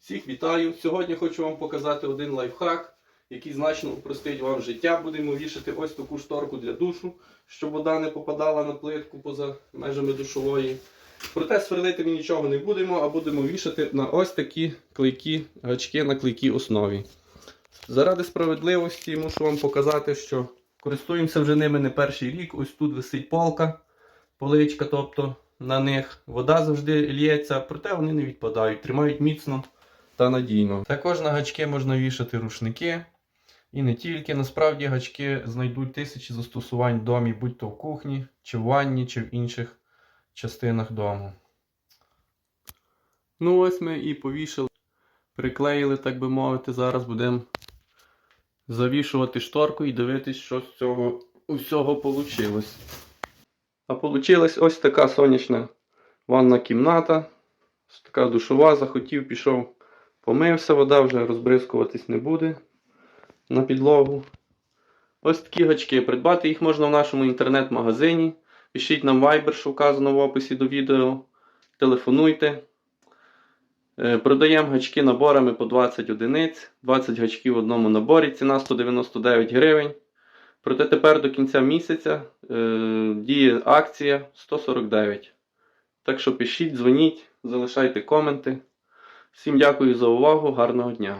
Всіх вітаю! Сьогодні хочу вам показати один лайфхак, який значно упростить вам життя. Будемо вішати ось таку шторку для душу, щоб вода не попадала на плитку поза межами душової. Проте сверлити ми нічого не будемо, а будемо вішати на ось такі клейкі гачки на клейкій основі. Заради справедливості мушу вам показати, що користуємося вже ними не перший рік. Ось тут висить полка, поличка, тобто на них вода завжди лється, проте вони не відпадають, тримають міцно та надійно. Також на гачки можна вішати рушники. І не тільки, насправді гачки знайдуть тисячі застосувань в домі, будь то в кухні, чи в ванні, чи в інших частинах дому. Ну ось ми і повішали, приклеїли, так би мовити. Зараз будемо завішувати шторку і дивитись, що з цього усього вийшло. А вийшла ось така сонячна ванна кімната. Ось така душова, захотів, пішов, помився, вода вже розбризкуватись не буде на підлогу. Ось такі гачки. Придбати їх можна в нашому інтернет-магазині. Пишіть нам Viber, що вказано в описі до відео. Телефонуйте. Е, Продаємо гачки наборами по 20 одиниць, 20 гачків в одному наборі, ціна 199 гривень. Проте тепер до кінця місяця е, діє акція 149. Так що пишіть, дзвоніть, залишайте коменти. Всім дякую за увагу, гарного дня!